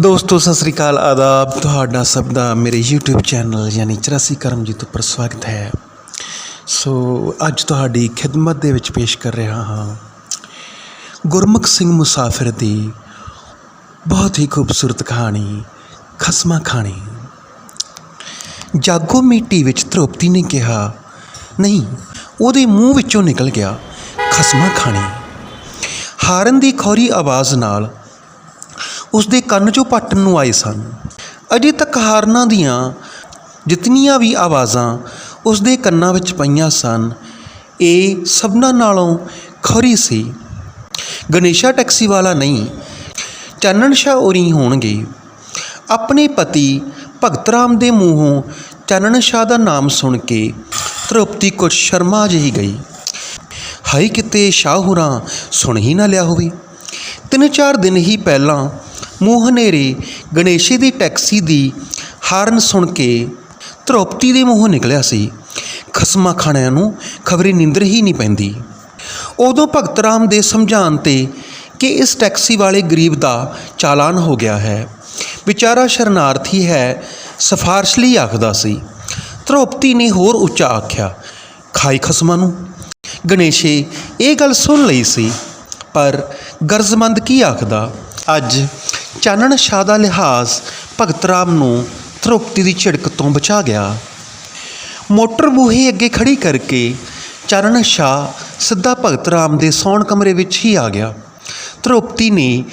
ਦੋਸਤੋ, ਸਤਿ ਸ੍ਰੀ ਅਕਾਲ, ਆਦਾਬ। ਤੁਹਾਡਾ ਸਭ ਦਾ ਮੇਰੇ YouTube ਚੈਨਲ ਯਾਨੀ 84 ਕਰਮਜੀਤ ਉੱਪਰ ਸਵਾਗਤ ਹੈ। ਸੋ, ਅੱਜ ਤੁਹਾਡੀ ਖਿਦਮਤ ਦੇ ਵਿੱਚ ਪੇਸ਼ ਕਰ ਰਿਹਾ ਹਾਂ। ਗੁਰਮੁਖ ਸਿੰਘ ਮੁਸਾਫਿਰ ਦੀ ਬਹੁਤ ਹੀ ਖੂਬਸੂਰਤ ਕਹਾਣੀ, ਖਸਮਾ ਖਾਣੀ। ਜਾਗੋ ਮਿੱਟੀ ਵਿੱਚ ਧਰੋਪਤੀ ਨੇ ਕਿਹਾ, ਨਹੀਂ, ਉਹਦੇ ਮੂੰਹ ਵਿੱਚੋਂ ਨਿਕਲ ਗਿਆ ਖਸਮਾ ਖਾਣੀ। ਹਾਰਨ ਦੀ ਖੌਰੀ ਆਵਾਜ਼ ਨਾਲ ਉਸ ਦੇ ਕੰਨ 'ਚੋਂ ਪੱਟਣ ਨੂੰ ਆਏ ਸਨ। ਅਜੇ ਤੱਕ ਹਾਰਨਾਂ ਦੀਆਂ ਜਿਤਨੀਆਂ ਵੀ ਆਵਾਜ਼ਾਂ ਉਸ ਦੇ ਕੰਨਾਂ ਵਿੱਚ ਪਈਆਂ ਸਨ, ਇਹ ਸਭਨਾਂ ਨਾਲੋਂ ਖਰੀ ਸੀ। ਗਣੇਸ਼ਾ ਟੈਕਸੀ ਵਾਲਾ ਨਹੀਂ, ਚਾਨਣ ਸ਼ਾਹ ਉਰੀ ਹੋਣਗੇ। ਆਪਣੇ ਪਤੀ ਭਗਤ ਰਾਮ ਦੇ ਮੂੰਹੋਂ ਚਾਨਣ ਸ਼ਾਹ ਦਾ ਨਾਮ ਸੁਣ ਕੇ ਤ੍ਰਪਤੀ ਕੁਝ ਸ਼ਰਮਾ ਜਿਹੀ ਗਈ। ਹਾਈ ਕਿਤੇ ਸ਼ਾਹ ਸ਼ਾਹੂਰਾਂ ਸੁਣ ਹੀ ਨਾ ਲਿਆ ਹੋਵੇ। ਤਿੰਨ ਚਾਰ ਦਿਨ ਹੀ ਪਹਿਲਾਂ ਮੂੰਹ ਹਨੇਰੇ ਗਣੇਸ਼ੀ ਦੀ ਟੈਕਸੀ ਦੀ ਹਾਰਨ ਸੁਣ ਕੇ ਧਰੋਪਤੀ ਦੇ ਮੂੰਹੋਂ ਨਿਕਲਿਆ ਸੀ। ਖਸਮਾ ਖਾਣਿਆਂ ਨੂੰ ਖਬਰੀ ਨਿੰਦਰ ਹੀ ਨਹੀਂ ਪੈਂਦੀ। ਉਦੋਂ ਭਗਤ ਰਾਮ ਦੇ ਸਮਝਾਉਣ ਤੇ ਕਿ ਇਸ ਟੈਕਸੀ ਵਾਲੇ ਗਰੀਬ ਦਾ ਚਾਲਾਨ ਹੋ ਗਿਆ ਹੈ। ਵਿਚਾਰਾ ਸ਼ਰਨਾਰਥੀ ਹੈ, ਸਫਾਰਸ਼ ਲਈ ਆਖਦਾ ਸੀ। ਧਰੋਪਤੀ ਨੇ ਹੋਰ ਉੱਚਾ ਆਖਿਆ, ਖਾਈ ਖਸਮਾਂ ਨੂੰ? ਗਣੇਸ਼ੇ ਇਹ ਗੱਲ ਸੁਣ ਲਈ ਸੀ, ਪਰ ਗਰਜ਼ਮੰਦ ਕੀ ਆਖਦਾ? ਅੱਜ ਚਾਨਣ ਸ਼ਾਹ ਦਾ ਲਿਹਾਜ਼ ਭਗਤ ਰਾਮ ਨੂੰ ਧਰੋਪਤੀ ਦੀ ਝਿੜਕ ਤੋਂ ਬਚਾ ਗਿਆ। ਮੋਟਰ ਬੂਹੇ ਅੱਗੇ ਖੜੀ ਕਰਕੇ ਚਾਨਣ ਸ਼ਾਹ ਸਿੱਧਾ ਭਗਤ ਰਾਮ ਦੇ ਸੌਣ ਕਮਰੇ ਵਿੱਚ ਹੀ ਆ ਗਿਆ। ਧਰੋਪਤੀ ਨੇ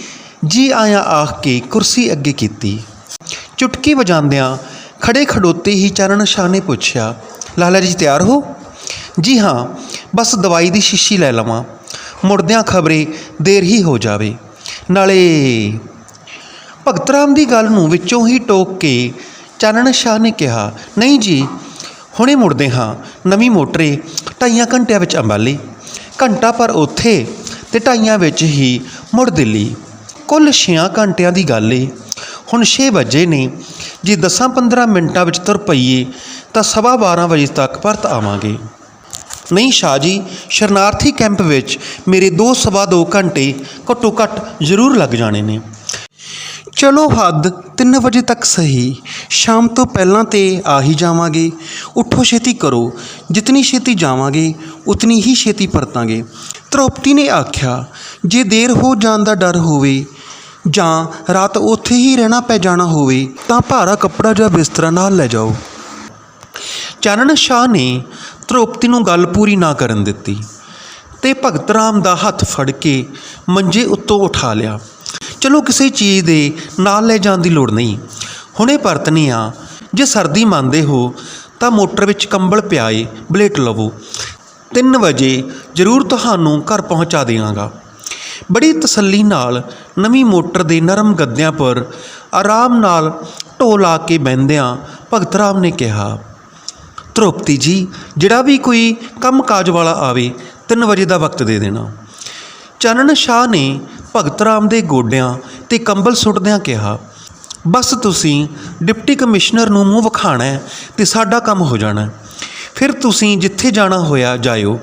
ਜੀ ਆਇਆ ਆਖ ਕੇ ਕੁਰਸੀ ਅੱਗੇ ਕੀਤੀ। ਚੁਟਕੀ ਵਜਾਉਂਦਿਆਂ ਖੜੇ ਖੜੋਤੇ ਹੀ ਚਾਨਣ ਸ਼ਾਹ ਨੇ ਪੁੱਛਿਆ, ਲਾਲਾ ਜੀ, ਤਿਆਰ ਹੋ? ਜੀ ਹਾਂ, ਬਸ ਦਵਾਈ ਦੀ ਸ਼ੀਸ਼ੀ ਲੈ ਲਵਾਂ। ਮੁੜਦਿਆਂ ਖਬਰੇ ਦੇਰ ਹੀ ਹੋ ਜਾਵੇ। ਨਾਲੇ ਭਗਤ ਰਾਮ ਦੀ ਗੱਲ ਨੂੰ ਵਿੱਚੋਂ ਹੀ ਟੋਕ ਕੇ ਚਾਨਣ ਸ਼ਾਹ ਨੇ ਕਿਹਾ, ਨਹੀਂ ਜੀ, ਹੁਣੇ ਮੁੜਦੇ ਹਾਂ, ਨਵੀਂ ਮੋਟਰੇ, ਢਾਈਆਂ ਘੰਟਿਆਂ ਵਿੱਚ ਅੰਬਾਲੇ। ਘੰਟਾ ਪਰ ਉੱਥੇ ਤੇ ਢਾਈਆਂ ਵਿੱਚ ਹੀ ਮੁੜ ਦਿੱਲੀ। ਕੁੱਲ 6 ਘੰਟਿਆਂ ਦੀ ਗੱਲ ਏ। ਹੁਣ 6 ਵਜੇ ਨੇ, ਜੇ 10-15 ਮਿੰਟਾਂ ਵਿੱਚ ਤੁਰ ਪਈਏ, ਤਾਂ ਸਵਾ 12 ਵਜੇ ਤੱਕ ਪਰਤ ਆਵਾਂਗੇ। ਨਹੀਂ ਸ਼ਾਹ ਜੀ, ਸ਼ਰਨਾਰਥੀ ਕੈਂਪ ਵਿੱਚ ਮੇਰੇ ਦੋ ਸਵਾ ਦੋ ਘੰਟੇ ਘੱਟੋ ਘੱਟ ਜ਼ਰੂਰ ਲੱਗ ਜਾਣੇ ਨੇ। ਚਲੋ ਹੱਦ 3 ਵਜੇ ਤੱਕ ਸਹੀ। ਸ਼ਾਮ ਤੋਂ ਪਹਿਲਾਂ ਤੇ ਆ ਹੀ ਜਾਵਾਂਗੇ। ਉੱਠੋ ਛੇਤੀ ਕਰੋ। ਜਿਤਨੀ ਛੇਤੀ ਜਾਵਾਂਗੇ, ਉਤਨੀ ਹੀ ਛੇਤੀ ਪਰਤਾਂਗੇ। ਧਰੋਪਤੀ ਨੇ ਆਖਿਆ, ਜੇ ਦੇਰ ਹੋ ਜਾਣ ਦਾ ਡਰ ਹੋਵੇ ਜਾਂ ਰਾਤ ਉੱਥੇ ਹੀ ਰਹਿਣਾ ਪੈ ਜਾਣਾ ਹੋਵੇ, ਤਾਂ ਭਾਰਾ ਕੱਪੜਾ ਜਾਂ ਬਿਸਤਰਾ ਨਾਲ ਲੈ ਜਾਓ। ਚਾਨਣ ਸ਼ਾਹ ਨੇ ਧਰੋਪਤੀ ਨੂੰ ਗੱਲ ਪੂਰੀ ਨਾ ਕਰਨ ਦਿੱਤੀ ਤੇ ਭਗਤ ਰਾਮ ਦਾ ਹੱਥ ਫੜ ਕੇ ਮੰਜੇ ਉੱਤੋਂ ਉਠਾ ਲਿਆ। ਚਲੋ ਕਿਸੇ ਚੀਜ਼ ਦੇ ਨਾਲ ਲੈ ਜਾਣ ਦੀ ਲੋੜ ਨਹੀਂ। ਹੁਣੇ ਪਰਤਨੇ ਆ। ਜੇ ਸਰਦੀ ਮੰਨਦੇ ਹੋ, ਤਾਂ ਮੋਟਰ ਵਿੱਚ ਕੰਬਲ ਪਿਆਏ, ਬਲੇਟ ਲਵੋ। 3 ਵਜੇ ਜ਼ਰੂਰ ਤੁਹਾਨੂੰ ਘਰ ਪਹੁੰਚਾ ਦੇਵਾਂਗਾ। ਬੜੀ ਤਸੱਲੀ ਨਾਲ ਨਵੀਂ ਮੋਟਰ ਦੇ ਨਰਮ ਗੱਦਿਆਂ ਪਰ ਆਰਾਮ ਨਾਲ ਢੋ ਲਾ ਕੇ ਬਹਿੰਦਿਆਂ ਭਗਤ ਰਾਮ ਨੇ ਕਿਹਾ ਧਰੋਪਤੀ ਜੀ, ਜਿਹੜਾ ਵੀ ਕੋਈ ਕੰਮ ਕਾਜ ਵਾਲਾ ਆਵੇ 3 ਵਜੇ ਦਾ ਵਕਤ ਦੇ ਦੇਣਾ। ਚਾਨਣ ਸ਼ਾਹ ਨੇ ਭਗਤ ਰਾਮ ਦੇ ਗੋਡਿਆਂ ਤੇ ਕੰਬਲ ਸੁੱਟਦਿਆਂ ਕਿਹਾ, ਬਸ ਤੁਸੀਂ ਡਿਪਟੀ ਕਮਿਸ਼ਨਰ ਨੂੰ ਮੂੰਹ ਵਿਖਾਣਾ ਹੈ ਤੇ ਸਾਡਾ ਕੰਮ ਹੋ ਜਾਣਾ ਫਿਰ ਤੁਸੀਂ ਜਿੱਥੇ ਜਾਣਾ ਹੋਇਆ ਜਾਇਓ,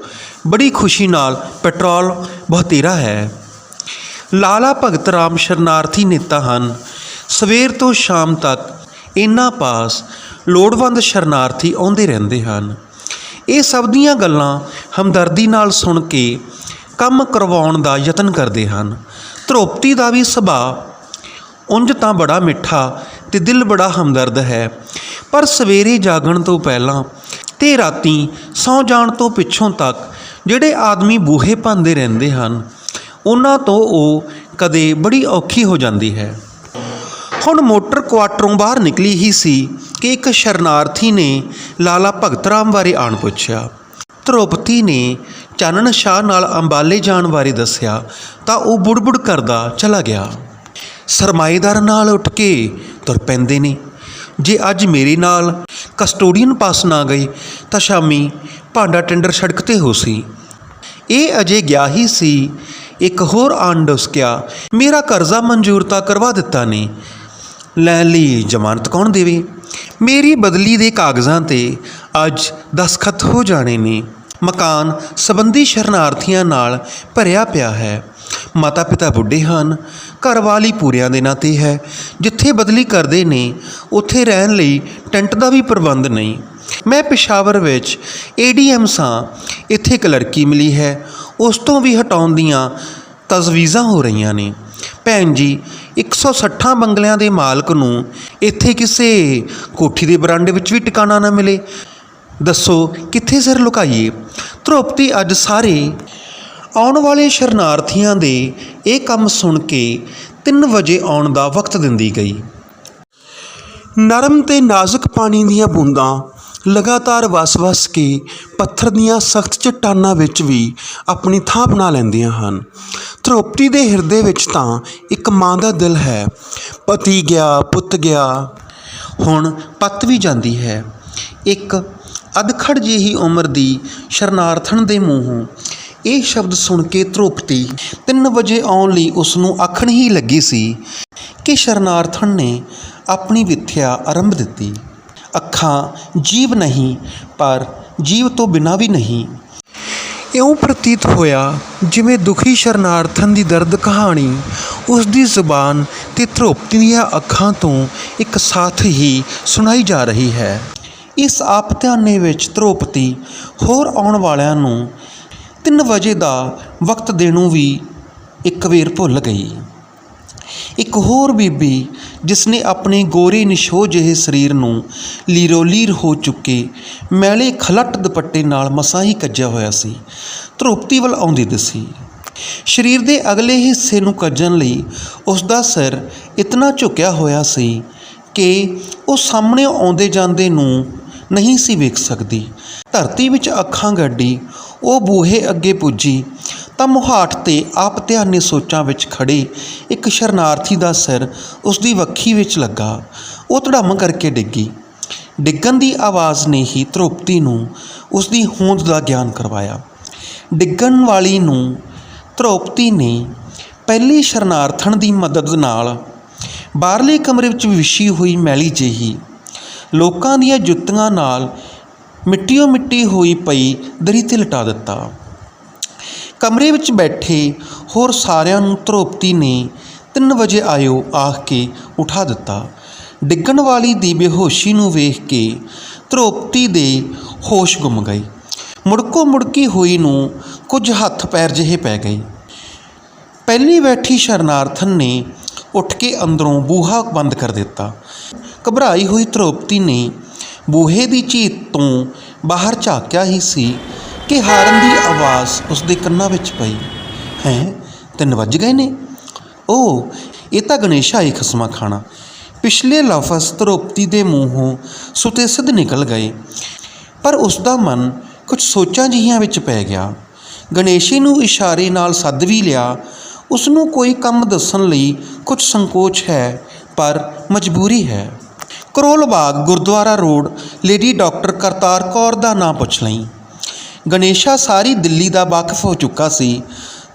ਬੜੀ ਖੁਸ਼ੀ ਨਾਲ ਪੈਟਰੋਲ ਬਹੁਤੇਰਾ ਹੈ। ਲਾਲਾ ਭਗਤ ਰਾਮ ਸ਼ਰਨਾਰਥੀ ਨੇਤਾ ਹਨ। ਸਵੇਰ ਤੋਂ ਸ਼ਾਮ ਤੱਕ ਇਹਨਾਂ ਪਾਸ ਲੋੜਵੰਦ ਸ਼ਰਨਾਰਥੀ ਆਉਂਦੇ ਰਹਿੰਦੇ ਹਨ। ਇਹ ਸਭ ਦੀਆਂ ਗੱਲਾਂ ਹਮਦਰਦੀ ਨਾਲ ਸੁਣ ਕੇ ਕੰਮ ਕਰਵਾਉਣ ਦਾ ਯਤਨ ਕਰਦੇ ਹਨ। ਧਰੋਪਤੀ ਦਾ ਵੀ ਸੁਭਾਅ ਉਂਝ ਤਾਂ ਬੜਾ ਮਿੱਠਾ ਤੇ ਦਿਲ ਬੜਾ ਹਮਦਰਦ ਹੈ, ਪਰ ਸਵੇਰੇ ਜਾਗਣ ਤੋਂ ਪਹਿਲਾਂ ਤੇ ਰਾਤੀ ਸੌ ਜਾਣ ਤੋਂ ਪਿੱਛੋਂ ਤੱਕ ਜਿਹੜੇ ਆਦਮੀ ਬੂਹੇ ਭੰਦੇ ਰਹਿੰਦੇ ਹਨ, ਉਹਨਾਂ ਤੋਂ ਉਹ ਕਦੇ ਬੜੀ ਔਖੀ ਹੋ ਜਾਂਦੀ ਹੈ। ਹੁਣ ਮੋਟਰ ਕੁਆਟਰੋਂ ਬਾਹਰ ਨਿਕਲੀ ਹੀ ਸੀ ਕਿ ਇੱਕ ਸ਼ਰਨਾਰਥੀ ਨੇ ਲਾਲਾ ਭਗਤ ਰਾਮ ਬਾਰੇ ਆਣ ਪੁੱਛਿਆ। ਧਰੋਪਤੀ ਨੇ ਚਾਨਣ ਸ਼ਾਹ ਨਾਲ ਅੰਬਾਲੇ ਜਾਣ ਬਾਰੇ ਦੱਸਿਆ ਤਾਂ ਉਹ ਬੁੜਬੁੜ ਕਰਦਾ ਚਲਾ ਗਿਆ। ਸਰਮਾਏਦਾਰ ਨਾਲ ਉੱਠ ਕੇ ਤੁਰ ਪੈਂਦੇ ਨੇ। ਜੇ ਅੱਜ ਮੇਰੇ ਨਾਲ ਕਸਟੋਡੀਅਨ ਪਾਸ ਨਾ ਗਏ ਤਾਂ ਸ਼ਾਮੀ ਭਾਂਡਾ ਟੈਂਡਰ ਸੜਕ ਤੇ ਹੋ ਸੀ। ਇਹ ਅਜੇ ਗਿਆ ਹੀ ਸੀ। ਇੱਕ ਹੋਰ ਆਣ ਡੁਸਕਿਆ ਮੇਰਾ ਕਰਜ਼ਾ ਮਨਜ਼ੂਰ ਤਾਂ ਕਰਵਾ ਦਿੱਤਾ ਨੇ। ਲੈਣ ਲਈ ਜ਼ਮਾਨਤ ਕੌਣ ਦੇਵੇ? ਮੇਰੀ ਬਦਲੀ ਦੇ ਕਾਗਜ਼ਾਂ ਤੇ ਅੱਜ ਦਸਖਤ ਹੋ ਜਾਣੇ ਨੇ। ਮਕਾਨ ਸੰਬੰਧੀ ਸ਼ਰਨਾਰਥੀਆਂ ਨਾਲ ਭਰਿਆ ਪਿਆ ਹੈ। ਮਾਤਾ ਪਿਤਾ ਬੁੱਢੇ ਹਨ। ਘਰਵਾਲੀ ਪੂਰਿਆਂ ਦੇ ਨਾਂ 'ਤੇ ਹੈ। ਜਿੱਥੇ ਬਦਲੀ ਕਰਦੇ ਨੇ, ਉੱਥੇ ਰਹਿਣ ਲਈ ਟੈਂਟ ਦਾ ਵੀ ਪ੍ਰਬੰਧ ਨਹੀਂ। ਮੈਂ ਪਿਸ਼ਾਵਰ ਵਿੱਚ ਏਡੀਐਮ ਸਾਂ। ਇੱਥੇ ਕਲਰਕੀ ਮਿਲੀ ਹੈ। ਉਸ ਤੋਂ ਵੀ ਹਟਾਉਣ ਦੀਆਂ ਤਜਵੀਜ਼ਾਂ ਹੋ ਰਹੀਆਂ ਨੇ। ਭੈਣ ਜੀ 160 ਬੰਗਲਿਆਂ ਦੇ ਮਾਲਕ ਨੂੰ ਇੱਥੇ ਕਿਸੇ ਕੋਠੀ ਦੇ ਬਰਾਂਡੇ ਵਿੱਚ ਵੀ ਟਿਕਾਣਾ ਨਾ ਮਿਲੇ। ਦੱਸੋ, ਕਿੱਥੇ ਸਿਰ ਲੁਕਾਈਏ? ਧਰੋਪਤੀ ਅੱਜ ਸਾਰੇ ਆਉਣ ਵਾਲੇ ਸ਼ਰਨਾਰਥੀਆਂ ਦੇ ਇਹ ਕੰਮ ਸੁਣ ਕੇ 3 ਵਜੇ ਆਉਣ ਦਾ ਵਕਤ ਦਿੰਦੀ ਗਈ। ਨਰਮ ਤੇ ਨਾਜ਼ੁਕ ਪਾਣੀ ਦੀਆਂ ਬੂੰਦਾਂ ਲਗਾਤਾਰ ਵਸ-ਵਸ ਕੇ ਪੱਥਰ ਦੀਆਂ ਸਖਤ ਚਟਾਨਾਂ ਵਿੱਚ ਵੀ ਆਪਣੀ ਥਾਂ ਬਣਾ ਲੈਂਦੀਆਂ ਹਨ। ਧਰੋਪਤੀ ਦੇ ਹਿਰਦੇ ਵਿੱਚ ਤਾਂ ਇੱਕ ਮਾਂ ਦਾ ਦਿਲ ਹੈ। ਪਤੀ ਗਿਆ, ਪੁੱਤ ਗਿਆ, ਹੁਣ ਪੱਤ ਵੀ ਜਾਂਦੀ ਹੈ। ਇੱਕ ਅਧਖੜ ਜਿਹੀ ਉਮਰ ਦੀ ਸ਼ਰਨਾਰਥਣ ਦੇ ਮੂੰਹੋਂ ਇਹ ਸ਼ਬਦ ਸੁਣ ਕੇ ਧਰੋਪਤੀ 3 ਵਜੇ ਆਉਣ ਲਈ ਉਸ ਨੂੰ ਆਖਣ ਹੀ ਲੱਗੀ ਸੀ ਕਿ ਸ਼ਰਨਾਰਥਣ ਨੇ ਆਪਣੀ ਵਿਥਿਆ ਆਰੰਭ ਦਿੱਤੀ। ਅੱਖਾਂ ਜੀਵ ਨਹੀਂ, ਪਰ ਜੀਵ ਤੋਂ ਬਿਨਾਂ ਵੀ ਨਹੀਂ। ਇਉਂ ਪ੍ਰਤੀਤ ਹੋਇਆ, ਜਿਵੇਂ ਦੁਖੀ ਸ਼ਰਨਾਰਥਨ ਦੀ ਦਰਦ ਕਹਾਣੀ ਉਸ ਦੀ ਜ਼ੁਬਾਨ ਤੇ ਧਰੋਪਤੀ ਦੀਆਂ ਅੱਖਾਂ ਤੋਂ ਇੱਕ ਸਾਥ ਹੀ ਸੁਣਾਈ ਜਾ ਰਹੀ ਹੈ। ਇਸ ਆਪ ਧਿਆਨੇ ਵਿੱਚ ਧਰੋਪਤੀ ਹੋਰ ਆਉਣ ਵਾਲਿਆਂ ਨੂੰ 3 ਵਜੇ ਦਾ ਵਕਤ ਦੇਣੋਂ ਵੀ ਇੱਕ ਵੇਰ ਭੁੱਲ ਗਈ। ਇੱਕ ਹੋਰ ਬੀਬੀ ਜਿਸ ਨੇ ਆਪਣੇ ਗੋਰੇ ਨਿਸ਼ੋ ਜਿਹੇ ਸਰੀਰ ਨੂੰ ਲੀਰੋਲੀਰ ਹੋ ਚੁੱਕੇ ਮੈਲੇ ਖਲੱਟ ਦੁਪੱਟੇ ਨਾਲ ਮਸਾਂ ਹੀ ਕੱਜਿਆ ਹੋਇਆ ਸੀ, ਧਰੋਪਤੀ ਵੱਲ ਆਉਂਦੀ ਦਿਸੀ ਸਰੀਰ ਦੇ ਅਗਲੇ ਹਿੱਸੇ ਨੂੰ ਕੱਜਣ ਲਈ ਉਸ ਦਾ ਸਿਰ ਇਤਨਾ ਝੁਕਿਆ ਹੋਇਆ ਸੀ ਕਿ ਉਹ ਸਾਹਮਣੇ ਆਉਂਦੇ ਜਾਂਦੇ ਨੂੰ ਨਹੀਂ ਸੀ ਵੇਖ ਸਕਦੀ। ਧਰਤੀ ਵਿੱਚ ਅੱਖਾਂ ਗੱਡੀ, ਉਹ ਬੂਹੇ ਅੱਗੇ ਪੁੱਜੀ ਤਾਂ ਮੁਹਾਟ ਤੇ ਆਪ ਧਿਆਨੇ ਸੋਚਾਂ ਵਿੱਚ ਖੜੇ ਇੱਕ ਸ਼ਰਨਾਰਥੀ ਦਾ ਸਿਰ ਉਸ ਦੀ ਵੱਖੀ ਵਿੱਚ ਲੱਗਾ। ਉਹ ਧੜਮ ਕਰਕੇ ਡਿੱਗੀ। ਡਿੱਗਣ ਦੀ ਆਵਾਜ਼ ਨੇ ਹੀ ਧਰੋਪਤੀ ਨੂੰ ਉਸ ਦੀ ਹੋਂਦ ਦਾ ਗਿਆਨ ਕਰਵਾਇਆ। ਡਿੱਗਣ ਵਾਲੀ ਨੂੰ ਧਰੋਪਤੀ ਨੇ ਪਹਿਲੀ ਸ਼ਰਨਾਰਥਣ ਦੀ ਮਦਦ ਨਾਲ ਬਾਹਰਲੇ ਕਮਰੇ ਵਿੱਚ ਵਿਛੀ ਹੋਈ ਮੈਲੀ ਜਿਹੀ ਲੋਕਾਂ ਦੀਆਂ ਜੁੱਤੀਆਂ ਨਾਲ ਮਿੱਟੀਓ ਮਿੱਟੀ ਹੋਈ ਪਈ ਦਰੀ ਤੇ ਲਟਾ ਦਿੱਤਾ। ਕਮਰੇ ਵਿੱਚ ਬੈਠੇ ਹੋਰ ਸਾਰਿਆਂ ਨੂੰ ਧਰੋਪਤੀ ਨੇ 3 ਵਜੇ ਆਇਓ ਆਖ ਕੇ ਉਠਾ ਦਿੱਤਾ। ਡਿੱਗਣ ਵਾਲੀ ਦੀ ਬੇਹੋਸ਼ੀ ਨੂੰ ਵੇਖ ਕੇ ਧਰੋਪਤੀ ਦੇ ਹੋਸ਼ ਗੁੰਮ ਗਏ। ਮੁੜਕੋ ਮੁੜਕੀ ਹੋਈ ਨੂੰ ਕੁਝ ਹੱਥ ਪੈਰ ਜਿਹੇ ਪੈ ਗਏ। ਪਹਿਲੀ ਬੈਠੀ ਸ਼ਰਨਾਰਥਨ ਨੇ ਉੱਠ ਕੇ ਅੰਦਰੋਂ ਬੂਹਾ ਬੰਦ ਕਰ ਦਿੱਤਾ। ਘਬਰਾਈ ਹੋਈ ਧਰੋਪਤੀ ਨੇ ਬੂਹੇ ਦੀ ਝੀਤ ਤੋਂ ਬਾਹਰ ਝਾਕਿਆ ਹੀ ਸੀ। ਕਿ ਹਾਰਨ ਦੀ ਆਵਾਜ਼ ਉਸ ਦੇ ਕੰਨਾਂ ਵਿੱਚ ਪਈ। ਹੈ, ਤਿੰਨ ਵੱਜ ਗਏ ਨੇ? ਉਹ ਇਹ ਤਾਂ ਗਣੇਸ਼ਾ ਹੀ ਖਸਮਾ ਖਾਣਾ। ਪਿਛਲੇ ਲਫ਼ਜ਼ ਧਰੋਪਤੀ ਦੇ ਮੂੰਹੋਂ ਸੁਤੇ ਸਿੱਧ ਨਿਕਲ ਗਏ। ਪਰ ਉਸ ਦਾ ਮਨ ਕੁਝ ਸੋਚਾਂ ਜਿਹੀਆਂ ਵਿੱਚ ਪੈ ਗਿਆ। ਗਣੇਸ਼ੀ ਨੂੰ ਇਸ਼ਾਰੇ ਨਾਲ ਸੱਦ ਵੀ ਲਿਆ। ਉਸ ਨੂੰ ਕੋਈ ਕੰਮ ਦੱਸਣ ਲਈ ਕੁਝ ਸੰਕੋਚ ਹੈ, ਪਰ ਮਜਬੂਰੀ ਹੈ। Karol Bagh Gurdwara road, lady doctor Kartar Kaur ਦਾ ਨਾਂ ਪੁੱਛ ਲਈ। ਗਣੇਸ਼ਾ ਸਾਰੀ ਦਿੱਲੀ ਦਾ ਵਾਕਿਫ ਹੋ ਚੁੱਕਾ ਸੀ।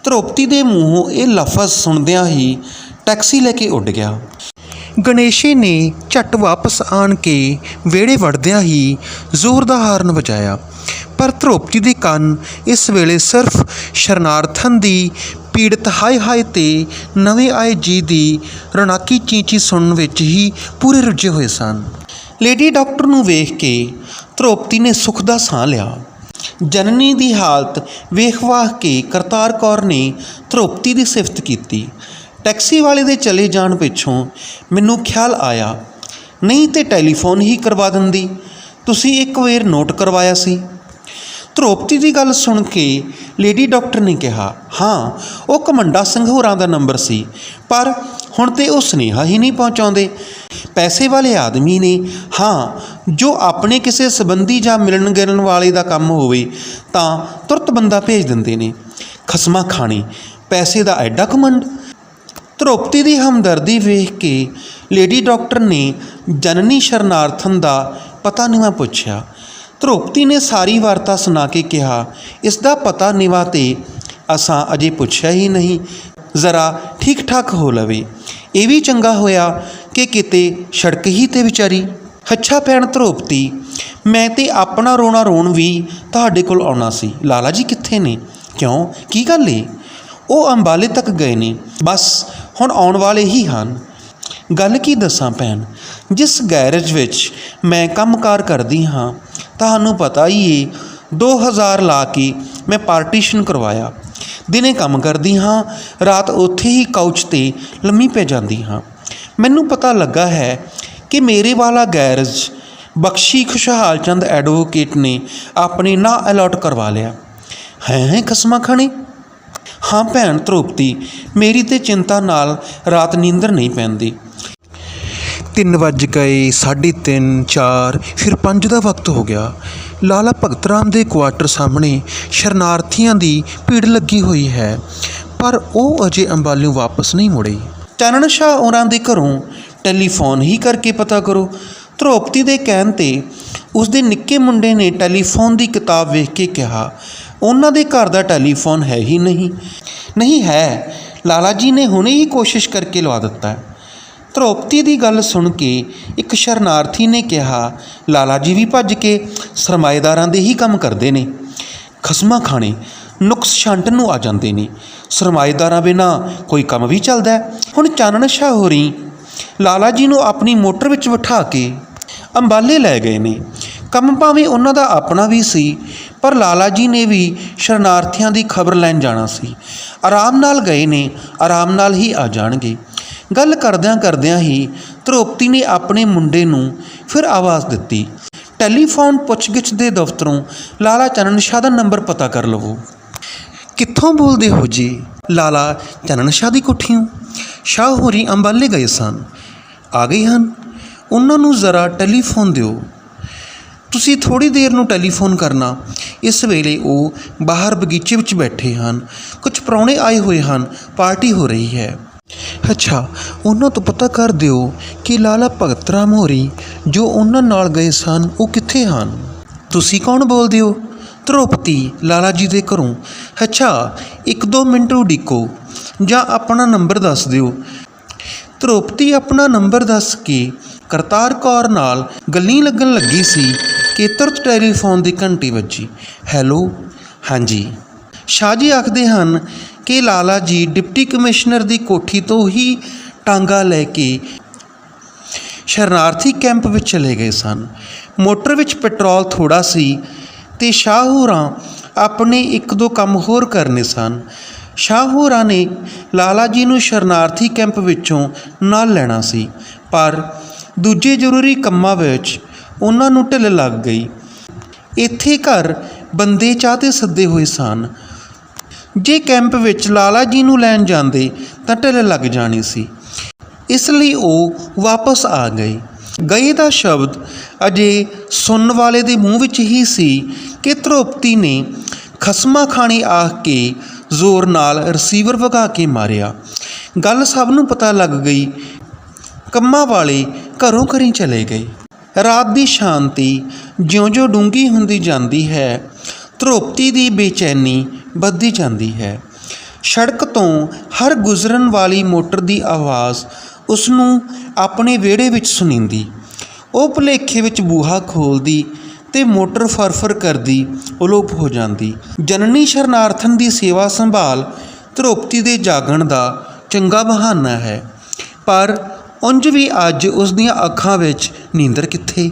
ਧਰੋਪਤੀ ਦੇ ਮੂੰਹੋਂ ਇਹ ਲਫ਼ਜ਼ ਸੁਣਦਿਆਂ ਹੀ ਟੈਕਸੀ ਲੈ ਕੇ ਉੱਡ ਗਿਆ। ਗਣੇਸ਼ੇ ਨੇ ਝੱਟ ਵਾਪਸ ਆਣ ਕੇ ਵਿਹੜੇ ਵੜਦਿਆਂ ਹੀ ਜ਼ੋਰ ਦਾ ਹਾਰਨ ਵਜਾਇਆ। ਪਰ ਧਰੋਪਤੀ ਦੇ ਕੰਨ ਇਸ ਵੇਲੇ ਸਿਰਫ ਸ਼ਰਨਾਰਥਨ ਦੀ ਪੀੜਤ ਹਾਏ ਹਾਏ ਤੇ ਨਵੇਂ ਆਏ ਜੀ ਦੀ ਰਣਾਕੀ ਚੀਂਚੀ ਸੁਣਨ ਵਿੱਚ ਹੀ ਪੂਰੇ ਰੁੱਝੇ ਹੋਏ ਸਨ। ਲੇਡੀ ਡਾਕਟਰ ਨੂੰ ਵੇਖ ਕੇ ਧਰੋਪਤੀ ਨੇ ਸੁੱਖ ਦਾ ਸਾਹ ਲਿਆ। ਜਨਨੀ ਦੀ ਹਾਲਤ ਵੇਖ-ਵਾਖ ਕੇ ਕਰਤਾਰ ਕੌਰ ਨੇ ਧਰੋਪਤੀ ਦੀ ਸਿਫਤ ਕੀਤੀ। ਟੈਕਸੀ ਵਾਲੇ ਦੇ ਚਲੇ ਜਾਣ ਪਿੱਛੋਂ ਮੈਨੂੰ ਖਿਆਲ ਆਇਆ, ਨਹੀਂ ਤੇ ਟੈਲੀਫੋਨ ਹੀ ਕਰਵਾ ਦਿੰਦੀ। ਤੁਸੀਂ ਇੱਕ ਵਾਰ ਨੋਟ ਕਰਵਾਇਆ ਸੀ? ਧਰੋਪਤੀ ਦੀ ਗੱਲ ਸੁਣ ਕੇ ਲੇਡੀ ਡਾਕਟਰ ਨੇ ਕਿਹਾ, ਹਾਂ, ਉਹ ਕਮੰਡਾ ਸਿੰਘ ਹੋਰਾਂ ਦਾ ਨੰਬਰ ਸੀ, ਪਰ ਹੁਣ ਤੇ ਉਹ ਸੁਨੇਹਾ ਹੀ ਨਹੀਂ ਪਹੁੰਚਾਉਂਦੇ। ਪੈਸੇ ਵਾਲੇ ਆਦਮੀ ਨੇ, ਹਾਂ, ਜੋ ਆਪਣੇ ਕਿਸੇ ਸੰਬੰਧੀ ਜਾਂ ਮਿਲਣ ਗਿਲਣ ਵਾਲੇ ਦਾ ਕੰਮ ਹੋਵੇ, ਤਾਂ ਤੁਰਤ ਬੰਦਾ ਭੇਜ ਦਿੰਦੇ ਨੇ। ਖਸਮਾ ਖਾਣੀ, ਪੈਸੇ ਦਾ ਐਡਾ ਕਮੰਡ ਧਰੋਪਤੀ ਦੀ ਹਮਦਰਦੀ ਵੇਖ ਕੇ ਲੇਡੀ ਡਾਕਟਰ ਨੇ ਜਨਨੀ ਸ਼ਰਨਾਰਥਨ ਦਾ ਪਤਾ ਨਿਵਾ ਪੁੱਛਿਆ। ਧਰੋਪਤੀ ਨੇ ਸਾਰੀ ਵਾਰਤਾ ਸੁਣਾ ਕੇ ਕਿਹਾ, ਇਸ ਦਾ ਪਤਾ ਨਿਵਾ ਤੇ ਅਸਾਂ ਅਜੇ ਪੁੱਛਿਆ ਹੀ ਨਹੀਂ। ਜ਼ਰਾ ਠੀਕ ਠਾਕ ਹੋ ਲਵੇ। ਇਹ ਵੀ ਚੰਗਾ ਹੋਇਆ ਕਿ ਕਿਤੇ ਸੜਕ ਹੀ ਤੇ ਵਿਚਾਰੀ। ਹੱਛਾ ਭੈਣ ਧਰੋਪਤੀ, ਮੈਂ ਤੇ ਆਪਣਾ ਰੋਣਾ ਰੋਣ ਵੀ ਤੁਹਾਡੇ ਕੋਲ ਆਉਣਾ ਸੀ। ਲਾਲਾ ਜੀ ਕਿੱਥੇ ਨੇ? ਕਿਉਂ? ਕੀ ਗੱਲ ਏ? ਉਹ ਅੰਬਾਲੇ ਤੱਕ ਗਏ ਨੇ। ਬਸ, ਹੁਣ ਆਉਣ ਵਾਲੇ ਹੀ ਹਨ। ਗੱਲ ਕੀ ਦੱਸਾਂ ਭੈਣ? ਜਿਸ ਗੈਰੇਜ ਵਿੱਚ ਮੈਂ ਕੰਮਕਾਰ ਕਰਦੀ ਹਾਂ, ਤੁਹਾਨੂੰ ਪਤਾ ਹੀ ਏ 2000 ਲਾ ਕੇ ਮੈਂ ਪਾਰਟੀਸ਼ਨ ਕਰਵਾਇਆ। ਦਿਨੇ ਕੰਮ ਕਰਦੀ ਹਾਂ, ਰਾਤ ਉੱਥੇ ਹੀ ਕਾਊਚ ਤੇ ਲੰਮੀ ਪੈ ਜਾਂਦੀ ਹਾਂ। ਮੈਨੂੰ ਪਤਾ ਲੱਗਾ ਹੈ ਕਿ ਮੇਰੇ ਵਾਲਾ ਗੈਰਜ਼ ਬਖਸ਼ੀ ਖੁਸ਼ਹਾਲ ਚੰਦ ਐਡਵੋਕੇਟ ਨੇ ਆਪਣੇ ਨਾਂ ਅਲਾਟ ਕਰਵਾ ਲਿਆ। ਹੈ ਹੈ ਕਸਮਾਂ ਖਾਣੇ? ਹਾਂ ਭੈਣ ਧਰੋਪਤੀ ਮੇਰੀ ਤੇ ਚਿੰਤਾ ਨਾਲ ਰਾਤ ਨੀਂਦਰ ਨਹੀਂ ਪੈਂਦੀ। ਤਿੰਨ ਵੱਜ ਗਏ, ਸਾਢੇ ਤਿੰਨ, ਚਾਰ, ਫਿਰ ਪੰਜ ਦਾ ਵਕਤ ਹੋ ਗਿਆ। ਲਾਲਾ ਭਗਤ ਰਾਮ ਦੇ ਕੁਆਟਰ ਸਾਹਮਣੇ ਸ਼ਰਨਾਰਥੀਆਂ ਦੀ ਭੀੜ ਲੱਗੀ ਹੋਈ ਹੈ, ਪਰ ਉਹ ਅਜੇ ਅੰਬਾਲਿਓਂ ਵਾਪਸ ਨਹੀਂ ਮੁੜੇ। ਚਾਨਣ ਸ਼ਾਹ ਉਹਨਾਂ ਦੇ ਘਰੋਂ ਟੈਲੀਫੋਨ ਹੀ ਕਰਕੇ ਪਤਾ ਕਰੋ। ਧਰੋਪਤੀ ਦੇ ਕਹਿਣ ਤੇ ਉਸ ਦੇ ਨਿੱਕੇ ਮੁੰਡੇ ਨੇ ਟੈਲੀਫੋਨ ਦੀ ਕਿਤਾਬ ਵੇਖ ਕੇ ਕਿਹਾ, ਉਹਨਾਂ ਦੇ ਘਰ ਦਾ ਟੈਲੀਫੋਨ ਹੈ ਹੀ ਨਹੀਂ। ਨਹੀਂ ਹੈ। ਲਾਲਾ ਜੀ ਨੇ ਹੁਣੇ ਹੀ ਕੋਸ਼ਿਸ਼ ਕਰਕੇ ਲਵਾ ਦਿੱਤਾ। ਧਰੋਪਤੀ ਦੀ ਗੱਲ ਸੁਣ ਕੇ ਇੱਕ ਸ਼ਰਨਾਰਥੀ ਨੇ ਕਿਹਾ, ਲਾਲਾ ਜੀ ਵੀ ਭੱਜ ਕੇ ਸਰਮਾਏਦਾਰਾਂ ਦੇ ਹੀ ਕੰਮ ਕਰਦੇ ਨੇ। ਖਸਮਾ ਖਾਣੇ ਨੁਕਸ ਛੰਟਣ ਨੂੰ ਆ ਜਾਂਦੇ ਨੇ। ਸਰਮਾਏਦਾਰਾਂ ਬਿਨਾ ਕੋਈ ਕੰਮ ਵੀ ਚੱਲਦਾ ਹੈ। ਹੁਣ ਚਾਨਣ ਸ਼ਾਹ ਹੋਰੀ ਲਾਲਾ ਜੀ ਨੂੰ ਆਪਣੀ ਮੋਟਰ ਵਿੱਚ ਬਿਠਾ ਕੇ ਅੰਬਾਲੇ ਲੈ ਗਏ ਨੇ। ਕੰਮ ਭਾਵੇਂ ਉਹਨਾਂ ਦਾ ਆਪਣਾ ਵੀ ਸੀ, ਪਰ ਲਾਲਾ ਜੀ ਨੇ ਵੀ ਸ਼ਰਨਾਰਥੀਆਂ ਦੀ ਖਬਰ ਲੈਣ ਜਾਣਾ ਸੀ। ਆਰਾਮ ਨਾਲ ਗਏ ਨੇ, ਆਰਾਮ ਨਾਲ ਹੀ ਆ ਜਾਣਗੇ। ਗੱਲ ਕਰਦਿਆਂ ਕਰਦਿਆਂ ਹੀ ਧਰੋਪਤੀ ਨੇ ਆਪਣੇ ਮੁੰਡੇ ਨੂੰ ਫਿਰ ਆਵਾਜ਼ ਦਿੱਤੀ, ਟੈਲੀਫੋਨ ਪੁੱਛਗਿੱਛ ਦੇ ਦਫ਼ਤਰੋਂ ਲਾਲਾ ਚੰਨਨ ਸ਼ਾਹ ਦਾ ਨੰਬਰ ਪਤਾ ਕਰ ਲਵੋ। ਕਿੱਥੋਂ ਬੋਲਦੇ ਹੋ ਜੀ? ਲਾਲਾ ਚੰਨਨ ਸ਼ਾਹ ਦੀ ਕੋਠੀੋਂ ਸ਼ਾਹ ਹੋਰੀ ਅੰਬਾਲੇ ਗਏ ਸਨ। ਆ ਗਏ ਹਨ। ਉਹਨਾਂ ਨੂੰ ਜ਼ਰਾ ਟੈਲੀਫੋਨ ਦਿਓ। ਤੁਸੀਂ ਥੋੜੀ ਦੇਰ ਨੂੰ ਟੈਲੀਫੋਨ ਕਰਨਾ। ਇਸ ਵੇਲੇ ਉਹ ਬਾਹਰ ਬਗੀਚੇ ਵਿੱਚ ਬੈਠੇ ਹਨ। ਕੁਝ ਪ੍ਰਾਹੁਣੇ ਆਏ ਹੋਏ ਹਨ। ਪਾਰਟੀ ਹੋ ਰਹੀ ਹੈ। ਅੱਛਾ, ਉਹਨਾਂ ਤੋਂ ਪਤਾ ਕਰ ਦਿਓ ਕਿ ਲਾਲਾ ਭਗਤ ਰਾਮ ਹੋਰੀ ਜੋ ਉਹਨਾਂ ਨਾਲ ਗਏ ਸਨ, ਉਹ ਕਿੱਥੇ ਹਨ? ਤੁਸੀਂ ਕੌਣ ਬੋਲਦੇ ਹੋ? ਧਰੋਪਤੀ ਲਾਲਾ ਜੀ ਦੇ ਘਰੋਂ। ਅੱਛਾ, ਇੱਕ ਦੋ ਮਿੰਟ ਉਡੀਕੋ। ਜਾਂ ਆਪਣਾ ਨੰਬਰ ਦੱਸ ਦਿਓ। ਧਰੋਪਤੀ ਆਪਣਾ ਨੰਬਰ ਦੱਸ ਕੇ ਕਰਤਾਰ ਕੌਰ ਨਾਲ ਗੱਲਾਂ ਲੱਗਣ ਲੱਗੀ ਸੀ ਕਿ ਤੁਰਤ ਟੈਲੀਫੋਨ ਦੀ ਘੰਟੀ ਵੱਜੀ। ਹੈਲੋ? ਹਾਂਜੀ। ਸ਼ਾਹ ਜੀ ਆਖਦੇ ਹਨ ਕਿ ਲਾਲਾ ਜੀ ਡਿਪਟੀ ਕਮਿਸ਼ਨਰ ਦੀ ਕੋਠੀ ਤੋਂ ਹੀ ਟਾਂਗਾ ਲੈ ਕੇ ਸ਼ਰਨਾਰਥੀ ਕੈਂਪ ਵਿੱਚ ਚਲੇ ਗਏ ਸਨ। ਮੋਟਰ ਵਿੱਚ ਪੈਟਰੋਲ ਥੋੜਾ ਸੀ ਤੇ ਸ਼ਾਹ ਹੋਰਾਂ ਆਪਣੇ ਇੱਕ ਦੋ ਕੰਮ ਹੋਰ ਕਰਨੇ ਸਨ। ਸ਼ਾਹ ਹੋਰਾਂ ਨੇ ਲਾਲਾ ਜੀ ਨੂੰ ਸ਼ਰਨਾਰਥੀ ਕੈਂਪ ਵਿੱਚੋਂ ਨਾਲ ਲੈਣਾ ਸੀ, ਪਰ ਦੂਜੇ ਜ਼ਰੂਰੀ ਕੰਮਾਂ ਵਿੱਚ ਉਹਨਾਂ ਨੂੰ ਢਿੱਲ ਲੱਗ ਗਈ। ਇੱਥੇ ਘਰ ਬੰਦੇ ਚਾਹਤੇ ਸੱਦੇ ਹੋਏ ਸਨ। ਜੇ ਕੈਂਪ ਵਿੱਚ ਲਾਲਾ ਜੀ ਨੂੰ ਲੈਣ ਜਾਂਦੇ ਤਾਂ ਢਿੱਲ ਲੱਗ ਜਾਣੀ ਸੀ। ਇਸ ਲਈ ਉਹ ਵਾਪਸ ਆ ਗਏ। ਗਏ ਦਾ ਸ਼ਬਦ ਅਜੇ ਸੁਣਨ ਵਾਲੇ ਦੇ ਮੂੰਹ ਵਿੱਚ ਹੀ ਸੀ ਕਿ ਧਰੋਪਤੀ ਨੇ ਖਸਮਾ ਖਾਣੀ ਆਖ ਕੇ ਜ਼ੋਰ ਨਾਲ ਰਿਸੀਵਰ ਵਗਾ ਕੇ ਮਾਰਿਆ। ਗੱਲ ਸਭ ਨੂੰ ਪਤਾ ਲੱਗ ਗਈ। ਕੰਮਾਂ ਵਾਲੇ ਘਰੋਂ ਘਰੀ ਚਲੇ ਗਏ। ਰਾਤ ਦੀ ਸ਼ਾਂਤੀ ਜਿਉਂ-ਜਿਉਂ ਡੂੰਗੀ ਹੁੰਦੀ ਜਾਂਦੀ ਹੈ, ਧਰੋਪਤੀ ਦੀ ਬੇਚੈਨੀ ਵੱਧਦੀ ਜਾਂਦੀ ਹੈ। ਸੜਕ ਤੋਂ ਹਰ ਗੁਜ਼ਰਨ ਵਾਲੀ ਮੋਟਰ ਦੀ ਆਵਾਜ਼ ਉਸ ਨੂੰ ਆਪਣੇ ਵਿਹੜੇ ਵਿੱਚ ਸੁਣੀਂਦੀ। ਉਹ ਭੁਲੇਖੇ ਵਿੱਚ ਬੂਹਾ ਖੋਲਦੀ ਤੇ ਮੋਟਰ ਫਰਫਰ ਕਰਦੀ ਅਲੋਪ ਹੋ ਜਾਂਦੀ। ਜਨਨੀ ਸ਼ਰਨਾਰਥਨ ਦੀ ਸੇਵਾ ਸੰਭਾਲ ਧਰੋਪਤੀ ਦੇ ਜਾਗਣ ਦਾ ਚੰਗਾ ਬਹਾਨਾ ਹੈ। ਪਰ ਉਂਝ ਵੀ ਅੱਜ ਉਸ ਦੀਆਂ ਅੱਖਾਂ ਵਿੱਚ ਨੀਂਦਰ ਕਿੱਥੇ?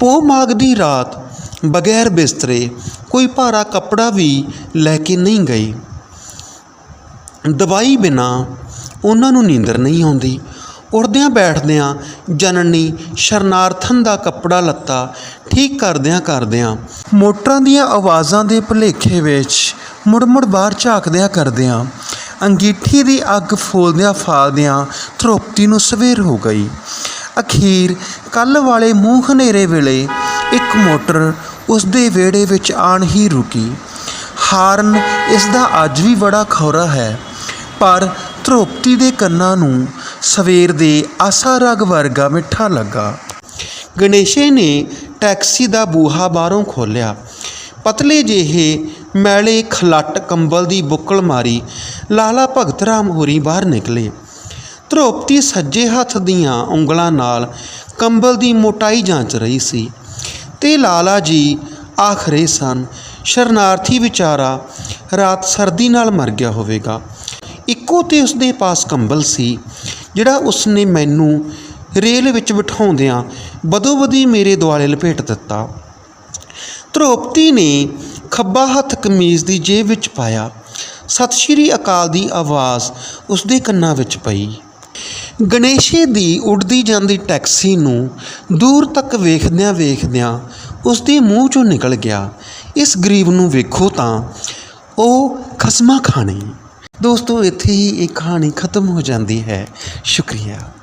ਪੋ ਮਾਗ ਦੀ ਰਾਤ, ਬਗੈਰ ਬਿਸਤਰੇ, ਕੋਈ ਭਾਰਾ ਕੱਪੜਾ ਵੀ ਲੈ ਕੇ ਨਹੀਂ ਗਈ। ਦਵਾਈ ਬਿਨਾ ਉਹਨਾਂ ਨੂੰ ਨੀਂਦਰ ਨਹੀਂ ਆਉਂਦੀ। ਉੜਦਿਆਂ ਬੈਠਦਿਆਂ ਜਨਨੀ ਸ਼ਰਨਾਰਥਨ ਦਾ ਕੱਪੜਾ ਲੱਤਾ ਠੀਕ ਕਰਦਿਆਂ ਕਰਦਿਆਂ ਮੋਟਰਾਂ ਦੀਆਂ ਆਵਾਜ਼ਾਂ ਦੇ ਭੁਲੇਖੇ ਵਿੱਚ ਮੁੜ-ਮੁੜ ਬਾਹਰ ਝਾਕਦਿਆਂ ਕਰਦਿਆਂ ਅੰਗੀਠੀ ਦੀ ਅੱਗ ਫੋਲਦਿਆਂ ਫਾਲਦਿਆਂ ਧਰੋਪਤੀ ਨੂੰ ਸਵੇਰ ਹੋ ਗਈ। ਅਖੀਰ ਕੱਲ ਵਾਲੇ ਮੂੰਹ ਹਨੇਰੇ ਵੇਲੇ ਇੱਕ ਮੋਟਰ ਉਸ ਦੇ ਵਿਹੜੇ ਵਿੱਚ ਆਣ ਹੀ ਰੁਕੀ। ਹਾਰਨ ਇਸ ਦਾ ਅੱਜ ਵੀ ਬੜਾ ਖੌਰਾ ਹੈ, ਪਰ ਧਰੋਪਤੀ ਦੇ ਕੰਨਾਂ ਨੂੰ ਸਵੇਰ ਦੇ ਆਸਾ ਰਗ ਵਰਗਾ ਮਿੱਠਾ ਲੱਗਾ। ਗਣੇਸ਼ੇ ਨੇ ਟੈਕਸੀ ਦਾ ਬੂਹਾ ਬਾਹਰੋਂ ਖੋਲ੍ਹਿਆ। ਪਤਲੇ ਜਿਹੇ ਮੈਲੇ ਖਲੱਟ ਕੰਬਲ ਦੀ ਬੁੱਕਲ ਮਾਰੀ ਲਾਲਾ ਭਗਤ ਰਾਮ ਹੋਰੀ ਬਾਹਰ ਨਿਕਲੇ। ਧਰੋਪਤੀ ਸੱਜੇ ਹੱਥ ਦੀਆਂ ਉਂਗਲਾਂ ਨਾਲ ਕੰਬਲ ਦੀ ਮੋਟਾਈ ਜਾਂਚ ਰਹੀ ਸੀ ਤੇ ਲਾਲਾ ਜੀ ਆਖ ਰਹੇ ਸਨ, ਸ਼ਰਨਾਰਥੀ ਵਿਚਾਰਾ, ਰਾਤ ਸਰਦੀ ਨਾਲ ਮਰ ਗਿਆ ਹੋਵੇਗਾ। ਇੱਕੋ ਤੇ ਉਸਦੇ ਪਾਸ ਕੰਬਲ ਸੀ। ਜਿਹੜਾ ਉਸਨੇ ਮੈਨੂੰ ਰੇਲ ਵਿੱਚ ਬਿਠਾਉਂਦਿਆਂ ਬਦੋ ਬਦੀ ਮੇਰੇ ਦੁਆਲੇ ਲਪੇਟ ਦਿੱਤਾ। ਧਰੋਪਤੀ ਨੇ ਖੱਬਾ ਹੱਥ ਕਮੀਜ਼ ਦੀ ਜੇਬ ਵਿੱਚ ਪਾਇਆ। ਸਤਿ ਸ਼੍ਰੀ ਅਕਾਲ ਦੀ ਆਵਾਜ਼ ਉਸਦੇ ਕੰਨਾਂ ਵਿੱਚ ਪਈ। ਗਣੇਸ਼ੇ ਦੀ ਉੱਡਦੀ ਜਾਂਦੀ ਟੈਕਸੀ ਨੂੰ ਦੂਰ ਤੱਕ ਵੇਖਦਿਆਂ ਵੇਖਦਿਆਂ ਉਸਦੇ ਮੂੰਹ ਚੋਂ ਨਿਕਲ ਗਿਆ। ਇਸ ਗਰੀਬ ਨੂੰ ਵੇਖੋ ਤਾਂ ਉਹ ਖਸਮਾ ਖਾਣੀ। ਦੋਸਤੋ ਇੱਥੇ ਹੀ ਇਹ ਕਹਾਣੀ ਖਤਮ ਹੋ ਜਾਂਦੀ ਹੈ। ਸ਼ੁਕਰੀਆ।